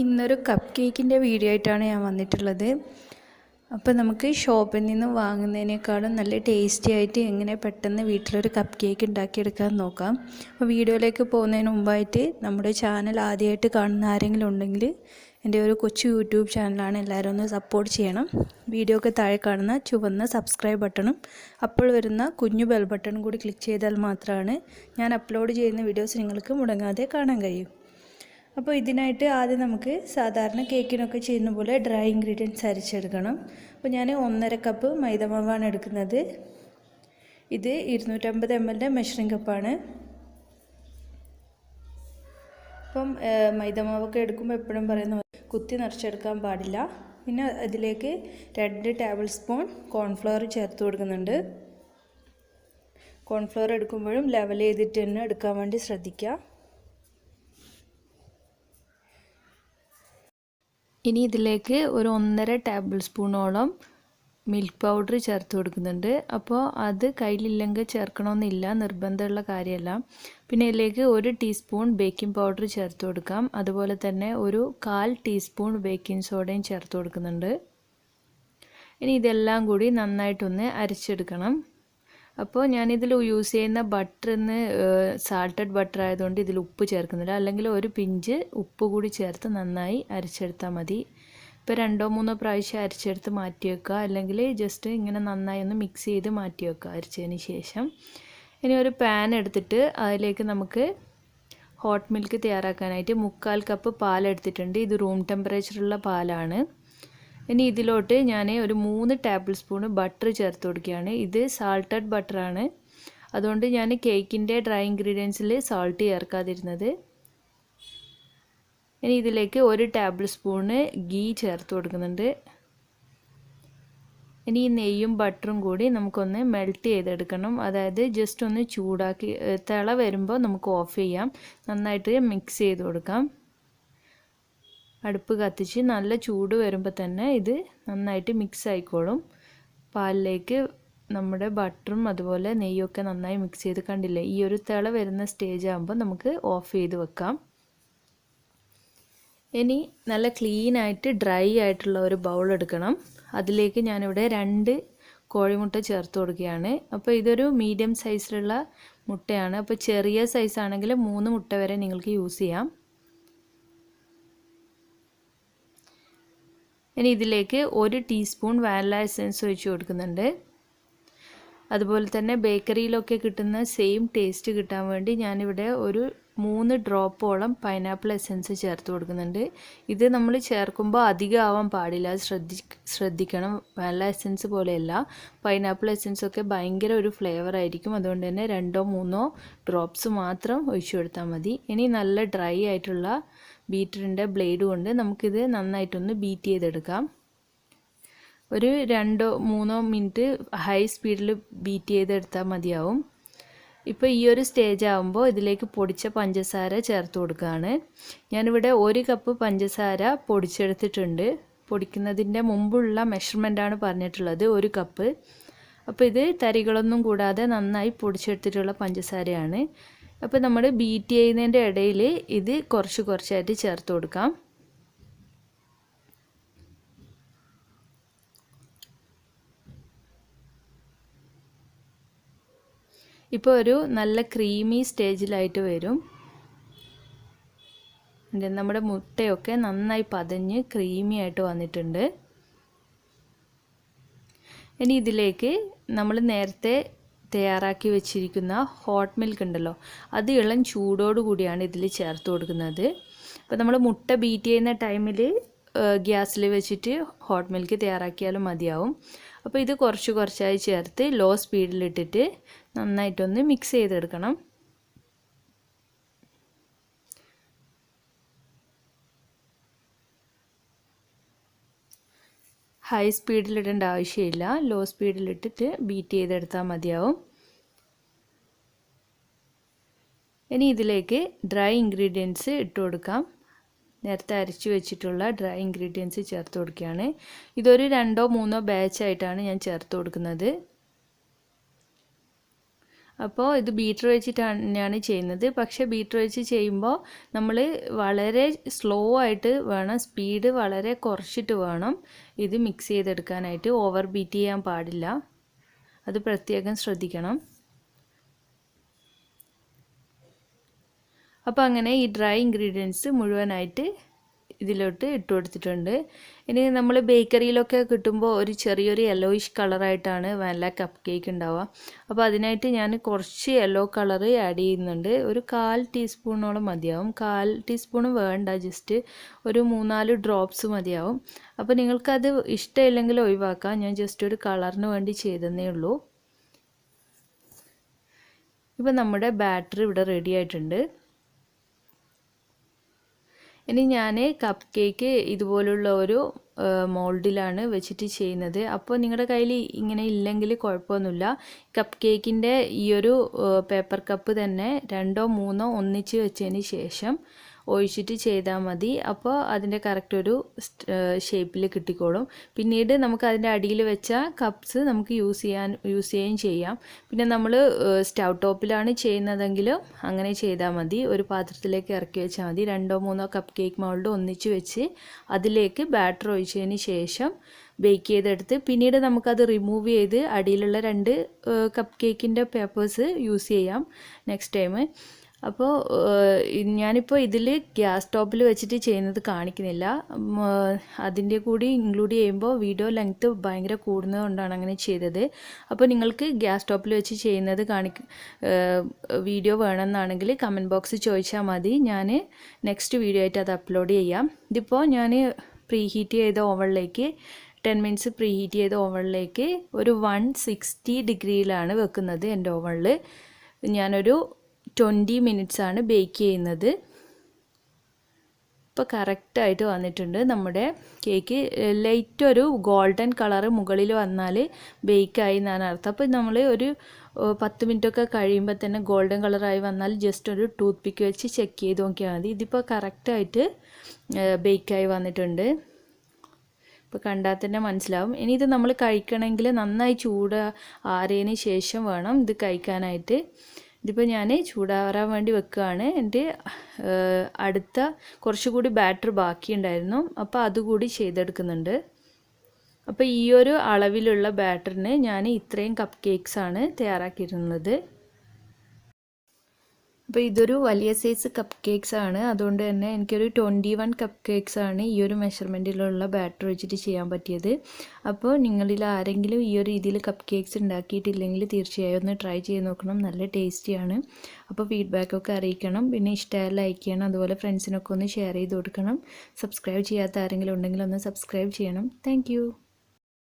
ഇന്നൊരു കപ്പ് കേക്കിന്റെ വീഡിയോ ആയിട്ടാണ് ഞാൻ വന്നിട്ടുള്ളത്. അപ്പോൾ നമുക്ക് ഷോപ്പിൽ നിന്ന് വാങ്ങുന്നതിനേക്കാളും നല്ല ടേസ്റ്റി ആയിട്ട് എങ്ങനെ പെട്ടെന്ന് വീട്ടിലൊരു കപ്പ് കേക്ക് ഉണ്ടാക്കിയെടുക്കാൻ നോക്കാം. അപ്പോൾ വീഡിയോയിലേക്ക് പോകുന്നതിന് മുമ്പായിട്ട് നമ്മുടെ ചാനൽ ആദ്യമായിട്ട് കാണുന്ന ആരെങ്കിലും ഉണ്ടെങ്കിൽ എന്റെ ഒരു കൊച്ചു യൂട്യൂബ് ചാനലാണ് എല്ലാവരും ഒന്ന് സപ്പോർട്ട് ചെയ്യണം. വീഡിയോക്ക് താഴെ കാണുന്ന ചുവന്ന സബ്സ്ക്രൈബ് ബട്ടണും അപ്പോൾ വരുന്ന കുഞ്ഞു ബെൽ ബട്ടണും കൂടി ക്ലിക്ക് ചെയ്താൽ മാത്രമാണ് ഞാൻ അപ്ലോഡ് ചെയ്യുന്ന വീഡിയോസ് നിങ്ങൾക്ക് മുടങ്ങാതെ കാണാൻ കഴിയും. അപ്പോൾ ഇതിനായിട്ട് ആദ്യം നമുക്ക് സാധാരണ കേക്കിനൊക്കെ ചെയ്യുന്ന പോലെ ഡ്രൈ ഇൻഗ്രീഡിയൻസ് അരച്ചെടുക്കണം. അപ്പോൾ ഞാൻ ഒന്നര കപ്പ് മൈദമാവാണ് എടുക്കുന്നത്. ഇത് ഇരുന്നൂറ്റമ്പത് എം എല്ലിന്റെ മെഷറിംഗ് കപ്പാണ്. അപ്പം മൈദമാവൊക്കെ എടുക്കുമ്പോൾ എപ്പോഴും പറയുന്ന കുത്തി നിറച്ചെടുക്കാൻ പാടില്ല. പിന്നെ അതിലേക്ക് രണ്ട് ടേബിൾ സ്പൂൺ കോൺഫ്ലവർ ചേർത്ത് കൊടുക്കുന്നുണ്ട്. കോൺഫ്ലവർ എടുക്കുമ്പോഴും ലെവൽ ചെയ്തിട്ട് തന്നെ എടുക്കാൻ വേണ്ടി ശ്രദ്ധിക്കുക. ഇനി ഇതിലേക്ക് ഒരു ഒന്നര ടേബിൾ സ്പൂണോളം മിൽക്ക് പൗഡർ ചേർത്ത് കൊടുക്കുന്നുണ്ട്. അപ്പോൾ അത് കയ്യിലില്ലെങ്കിൽ ചേർക്കണമെന്നില്ല നിർബന്ധമുള്ള കാര്യമല്ല. പിന്നെ ഇതിലേക്ക് ഒരു ടീസ്പൂൺ ബേക്കിംഗ് പൗഡർ ചേർത്ത് കൊടുക്കാം. അതുപോലെ തന്നെ ഒരു കാൽ ടീസ്പൂൺ ബേക്കിംഗ് സോഡയും ചേർത്ത് കൊടുക്കുന്നുണ്ട്. ഇനി ഇതെല്ലാം കൂടി നന്നായിട്ടൊന്ന് അരച്ചെടുക്കണം. അപ്പോൾ ഞാനിതിൽ യൂസ് ചെയ്യുന്ന ബട്ടർ ഇന്ന് സാൾട്ടഡ് ബട്ടർ ആയതുകൊണ്ട് ഇതിൽ ഉപ്പ് ചേർക്കുന്നില്ല. അല്ലെങ്കിൽ ഒരു പിഞ്ച് ഉപ്പ് കൂടി ചേർത്ത് നന്നായി അരച്ചെടുത്താൽ മതി. ഇപ്പോൾ രണ്ടോ മൂന്നോ പ്രാവശ്യം അരച്ചെടുത്ത് മാറ്റി വെക്കുക. അല്ലെങ്കിൽ ജസ്റ്റ് ഇങ്ങനെ നന്നായി ഒന്ന് മിക്സ് ചെയ്ത് മാറ്റി വെക്കുക അരച്ചതിന് ശേഷം. ഇനി ഒരു പാൻ എടുത്തിട്ട് അതിലേക്ക് നമുക്ക് ഹോട്ട് മിൽക്ക് തയ്യാറാക്കാനായിട്ട് മുക്കാൽ കപ്പ് പാലെടുത്തിട്ടുണ്ട്. ഇത് റൂം ടെമ്പറേച്ചറുള്ള പാലാണ്. ഇനി ഇതിലോട്ട് ഞാൻ ഒരു മൂന്ന് ടേബിൾ സ്പൂൺ ബട്ടർ ചേർത്ത് കൊടുക്കുകയാണ്. ഇത് സാൾട്ടഡ് ബട്ടറാണ് അതുകൊണ്ട് ഞാൻ കേക്കിന്റെ ഡ്രൈ ഇൻഗ്രീഡിയൻസിൽ സാൾട്ട് ചേർക്കാതിരുന്നത്. ഇനി ഇതിലേക്ക് ഒരു ടേബിൾ സ്പൂണ് ഗീ ചേർത്ത് കൊടുക്കുന്നുണ്ട്. ഇനി ഈ നെയ്യും ബട്ടറും കൂടി നമുക്കൊന്ന് മെൽറ്റ് ചെയ്തെടുക്കണം. അതായത് ജസ്റ്റ് ഒന്ന് ചൂടാക്കി തിള വരുമ്പോൾ നമുക്ക് ഓഫ് ചെയ്യാം. നന്നായിട്ട് മിക്സ് ചെയ്ത് കൊടുക്കാം. അടുപ്പ് കത്തിച്ച് നല്ല ചൂട് വരുമ്പോൾ തന്നെ ഇത് നന്നായിട്ട് മിക്സ് ആയിക്കോളും. പാലിലേക്ക് നമ്മുടെ ബട്ടറും അതുപോലെ നെയ്യൊക്കെ നന്നായി മിക്സ് ചെയ്ത് കണ്ടില്ലേ? ഈ ഒരു തിള വരുന്ന സ്റ്റേജ് ആകുമ്പോൾ നമുക്ക് ഓഫ് ചെയ്ത് വെക്കാം. ഇനി നല്ല ക്ലീൻ ആയിട്ട് ഡ്രൈ ആയിട്ടുള്ള ഒരു ബൗൾ എടുക്കണം. അതിലേക്ക് ഞാനിവിടെ രണ്ട് കോഴിമുട്ട ചേർത്ത് കൊടുക്കുകയാണ്. അപ്പോൾ ഇതൊരു മീഡിയം സൈസിലുള്ള മുട്ടയാണ്. അപ്പോൾ ചെറിയ സൈസ് ആണെങ്കിൽ മൂന്ന് മുട്ട വരെ നിങ്ങൾക്ക് യൂസ് ചെയ്യാം. ഇനി ഇതിലേക്ക് ഒരു ടീസ്പൂൺ വാനില എസൻസ് ഒഴിച്ച് കൊടുക്കുന്നുണ്ട്. അതുപോലെ തന്നെ ബേക്കറിയിലൊക്കെ കിട്ടുന്ന സെയിം ടേസ്റ്റ് കിട്ടാൻ വേണ്ടി ഞാനിവിടെ ഒരു മൂന്ന് ഡ്രോപ്പോളം പൈനാപ്പിൾ എസൻസ് ചേർത്ത് കൊടുക്കുന്നുണ്ട്. ഇത് നമ്മൾ ചേർക്കുമ്പോൾ അധികം ആവാൻ പാടില്ല ശ്രദ്ധി ശ്രദ്ധിക്കണം. വാനില എസൻസ് പോലെയല്ല. പൈനാപ്പിൾ എസൻസ് ഒക്കെ ഭയങ്കര ഒരു ഫ്ലേവർ ആയിരിക്കും. അതുകൊണ്ട് തന്നെ രണ്ടോ മൂന്നോ ഡ്രോപ്സ് മാത്രം ഒഴിച്ചു കൊടുത്താൽ മതി. ഇനി നല്ല ഡ്രൈ ആയിട്ടുള്ള ബീറ്ററിന്റെ ബ്ലേഡ് കൊണ്ട് നമുക്കിത് നന്നായിട്ടൊന്ന് ബീറ്റ് ചെയ്തെടുക്കാം. ഒരു രണ്ടോ മൂന്നോ മിനിറ്റ് ഹൈ സ്പീഡിൽ ബീറ്റ് ചെയ്തെടുത്താൽ മതിയാവും. ഇപ്പോൾ ഈ ഒരു സ്റ്റേജ് ആകുമ്പോൾ ഇതിലേക്ക് പൊടിച്ച പഞ്ചസാര ചേർത്ത് കൊടുക്കുകയാണ്. ഞാനിവിടെ ഒരു കപ്പ് പഞ്ചസാര പൊടിച്ചെടുത്തിട്ടുണ്ട്. പൊടിക്കുന്നതിന്റെ മുമ്പുള്ള മെഷർമെന്റാണ് പറഞ്ഞിട്ടുള്ളത്. ഒരു കപ്പ്. അപ്പോൾ ഇത് തരികളൊന്നും കൂടാതെ നന്നായി പൊടിച്ചെടുത്തിട്ടുള്ള പഞ്ചസാരയാണ്. അപ്പോൾ നമ്മൾ ബീറ്റ് ചെയ്യുന്നതിന്റെ ഇടയിൽ ഇത് കുറച്ച് കുറച്ചായിട്ട് ചേർത്ത് കൊടുക്കാം. ഇപ്പോൾ ഒരു നല്ല ക്രീമി സ്റ്റേജിലായിട്ട് വരും. നമ്മുടെ മുട്ടയൊക്കെ നന്നായി പതഞ്ഞ് ക്രീമി ആയിട്ട് വന്നിട്ടുണ്ട്. ഇനി ഇതിലേക്ക് നമ്മൾ നേരത്തെ തയ്യാറാക്കി വെച്ചിരിക്കുന്ന ഹോട്ട് മിൽക്ക് ഉണ്ടല്ലോ അത് ഇളം ചൂടോട് കൂടിയാണ് ഇതിൽ ചേർത്ത് കൊടുക്കുന്നത്. അപ്പോൾ നമ്മൾ മുട്ട ബീറ്റ് ചെയ്യുന്ന ടൈമിൽ ഗ്യാസിൽ വെച്ചിട്ട് ഹോട്ട് മിൽക്ക് തയ്യാറാക്കിയാലും മതിയാവും. അപ്പോൾ ഇത് കുറച്ച് കുറച്ചായി ചേർത്ത് ലോ സ്പീഡിലിട്ടിട്ട് നന്നായിട്ടൊന്ന് മിക്സ് ചെയ്തെടുക്കണം. ഹൈ സ്പീഡിലിടേണ്ട ആവശ്യമില്ല. ലോ സ്പീഡിലിട്ടിട്ട് ബീറ്റ് ചെയ്തെടുത്താൽ മതിയാവും. ഇനി ഇതിലേക്ക് ഡ്രൈ ഇൻഗ്രീഡിയൻസ് ഇട്ട് കൊടുക്കാം. നേരത്തെ അരച്ചു വെച്ചിട്ടുള്ള ഡ്രൈ ഇൻഗ്രീഡിയൻസ് ചേർത്ത് കൊടുക്കുകയാണ്. ഇതൊരു രണ്ടോ മൂന്നോ ബാച്ചായിട്ടാണ് ഞാൻ ചേർത്ത് കൊടുക്കുന്നത്. അപ്പോൾ ഇത് ബീറ്റർ വെച്ചിട്ടാണ് തന്നെയാണ് ചെയ്യുന്നത്. പക്ഷേ ബീറ്റർ വെച്ച് ചെയ്യുമ്പോൾ നമ്മൾ വളരെ സ്ലോ ആയിട്ട് വേണം സ്പീഡ് വളരെ കുറച്ചിട്ട് വേണം ഇത് മിക്സ് ചെയ്തെടുക്കാനായിട്ട്. ഓവർ ബീറ്റ് ചെയ്യാൻ പാടില്ല. അത് പ്രത്യേകം ശ്രദ്ധിക്കണം. അപ്പോൾ അങ്ങനെ ഈ ഡ്രൈ ഇൻഗ്രീഡിയൻസ് മുഴുവനായിട്ട് ഇതിലോട്ട് ഇട്ട് കൊടുത്തിട്ടുണ്ട്. ഇനി നമ്മൾ ബേക്കറിയിലൊക്കെ കിട്ടുമ്പോൾ ഒരു ചെറിയൊരു യെല്ലോയിഷ് കളറായിട്ടാണ് വാനില കപ്പ് കേക്ക് ഉണ്ടാവുക. അപ്പോൾ അതിനായിട്ട് ഞാൻ കുറച്ച് യെല്ലോ കളർ ആഡ് ചെയ്യുന്നുണ്ട്. ഒരു കാൽ ടീസ്പൂണോളം മതിയാവും. കാൽ ടീസ്പൂൺ വേണ്ട ജസ്റ്റ് ഒരു മൂന്നാൽ ഡ്രോപ്സ് മതിയാവും. അപ്പോൾ നിങ്ങൾക്കത് ഇഷ്ടമില്ലെങ്കിൽ ഒഴിവാക്കാം. ഞാൻ ജസ്റ്റ് ഒരു കളറിന് വേണ്ടി ചെയ്തെന്നേ ഉള്ളൂ. ഇപ്പം നമ്മുടെ ബാറ്ററി ഇവിടെ റെഡി ആയിട്ടുണ്ട്. ഇനി ഞാൻ കപ്പ് കേക്ക് ഇതുപോലുള്ള ഒരു മോൾഡിലാണ് വെച്ചിട്ട് ചെയ്യുന്നത്. അപ്പോൾ നിങ്ങളുടെ കയ്യിൽ ഇങ്ങനെ ഇല്ലെങ്കിൽ കുഴപ്പമൊന്നുമില്ല കപ്പ് കേക്കിന്റെ ഈ ഒരു പേപ്പർ കപ്പ് തന്നെ രണ്ടോ മൂന്നോ ഒന്നിച്ച് വെച്ചതിന് ശേഷം ഒഴിച്ചിട്ട് ചെയ്താൽ മതി. അപ്പോൾ അതിന്റെ കറക്റ്റ് ഒരു ഷേപ്പിൽ കിട്ടിക്കോളും. പിന്നീട് നമുക്ക് അതിന്റെ അടിയിൽ വെച്ച കപ്സ് നമുക്ക് യൂസ് ചെയ്യാൻ യൂസ് ചെയ്യുകയും ചെയ്യാം. പിന്നെ നമ്മൾ സ്റ്റൗ ടോപ്പിലാണ് ചെയ്യുന്നതെങ്കിലും അങ്ങനെ ചെയ്താൽ മതി. ഒരു പാത്രത്തിലേക്ക് ഇറക്കി വെച്ചാൽ മതി. രണ്ടോ മൂന്നോ കപ്പ് കേക്ക് മോൾഡ് ഒന്നിച്ച് വെച്ച് അതിലേക്ക് ബാറ്റർ ഒഴിച്ചതിന് ശേഷം ബേക്ക് ചെയ്തെടുത്ത് പിന്നീട് നമുക്കത് റിമൂവ് ചെയ്ത് അടിയിലുള്ള രണ്ട് കപ്പ് കേക്കിന്റെ പേപ്പേഴ്സ് യൂസ് ചെയ്യാം നെക്സ്റ്റ് ടൈം. അപ്പോൾ ഞാനിപ്പോൾ ഇതിൽ ഗ്യാസ് സ്റ്റോപ്പിൽ വെച്ചിട്ട് ചെയ്യുന്നത് കാണിക്കുന്നില്ല. അതിന്റെ കൂടി ഇൻക്ലൂഡ് ചെയ്യുമ്പോൾ വീഡിയോ ലെങ്ത്ത് ഭയങ്കര കൂടുന്നതുകൊണ്ടാണ് അങ്ങനെ ചെയ്തത്. അപ്പോൾ നിങ്ങൾക്ക് ഗ്യാസ് സ്റ്റോപ്പിൽ വെച്ച് ചെയ്യുന്നത് കാണിക്ക വീഡിയോ വേണമെന്നാണെങ്കിൽ കമന്റ് ബോക്സ് ചോദിച്ചാൽ മതി. ഞാൻ നെക്സ്റ്റ് വീഡിയോ ആയിട്ട് അത് അപ്ലോഡ് ചെയ്യാം. ഇതിപ്പോൾ ഞാൻ പ്രീ ഹീറ്റ് ചെയ്ത ഓവണിലേക്ക് ടെൻ മിനിറ്റ്സ് പ്രീ ഹീറ്റ് ചെയ്ത ഓവണിലേക്ക് ഒരു വൺ സിക്സ്റ്റി ഡിഗ്രിയിലാണ് വെക്കുന്നത് എന്റെ ഓവണിൽ ഞാനൊരു ട്വന്റി ആണ് ബേക്ക് ചെയ്യുന്നത്. ഇപ്പോൾ കറക്റ്റായിട്ട് വന്നിട്ടുണ്ട് നമ്മുടെ കേക്ക് ലൈറ്റ് ഒരു ഗോൾഡൻ കളറ് മുകളിൽ വന്നാൽ ബേക്കായി എന്നാണ് അർത്ഥം. അപ്പോൾ നമ്മൾ ഒരു പത്ത് മിനിറ്റൊക്കെ കഴിയുമ്പോൾ തന്നെ ഗോൾഡൻ കളറായി വന്നാൽ ജസ്റ്റ് ഒരു ടൂത്ത് പിക്ക് വെച്ച് ചെക്ക് ചെയ്ത് നോക്കിയാൽ മതി. ഇതിപ്പോൾ കറക്റ്റായിട്ട് ബേക്കായി വന്നിട്ടുണ്ട്. ഇപ്പോൾ കണ്ടാൽ തന്നെ മനസ്സിലാവും. ഇനി ഇത് നമ്മൾ കഴിക്കണമെങ്കിൽ നന്നായി ചൂട് ആറിയതിന് ശേഷം വേണം ഇത് കഴിക്കാനായിട്ട്. ഇതിപ്പോൾ ഞാൻ ചൂടാറാൻ വേണ്ടി വെക്കുകയാണ് എന്റെ അടുത്ത കുറച്ചുകൂടി ബാറ്റർ ബാക്കിയുണ്ടായിരുന്നു. അപ്പോൾ അതുകൂടി ചെയ്തെടുക്കുന്നുണ്ട്. അപ്പോൾ ഈ ഒരു അളവിലുള്ള ബാറ്ററിന് ഞാൻ ഇത്രയും കപ്പ് കേക്ക്സാണ് തയ്യാറാക്കിയിരുന്നത് അപ്പോൾ ഇതൊരു വലിയ സൈസ് കപ്പ് കേക്ക്സ് ആണ്. അതുകൊണ്ട് തന്നെ എനിക്കൊരു ട്വന്റി വൺ കപ്പ് കേക്ക്സ് ആണ് ഈ ഒരു മെഷർമെന്റിലുള്ള ബാറ്റർ വെച്ചിട്ട് ചെയ്യാൻ പറ്റിയത്. അപ്പോൾ നിങ്ങളിൽ ആരെങ്കിലും ഈ ഒരു രീതിയിൽ കപ്പ് കേക്ക്സ് ഉണ്ടാക്കിയിട്ടില്ലെങ്കിൽ തീർച്ചയായും ഒന്ന് ട്രൈ ചെയ്ത് നോക്കണം. നല്ല ടേസ്റ്റിയാണ് അപ്പോൾ ഫീഡ്ബാക്കൊക്കെ അറിയിക്കണം. പിന്നെ ഇഷ്ടമായ ലൈക്ക് ചെയ്യണം. അതുപോലെ ഫ്രണ്ട്സിനൊക്കെ ഒന്ന് ഷെയർ ചെയ്ത് കൊടുക്കണം. സബ്സ്ക്രൈബ് ചെയ്യാത്ത ആരെങ്കിലും ഉണ്ടെങ്കിൽ ഒന്ന് സബ്സ്ക്രൈബ് ചെയ്യണം. താങ്ക്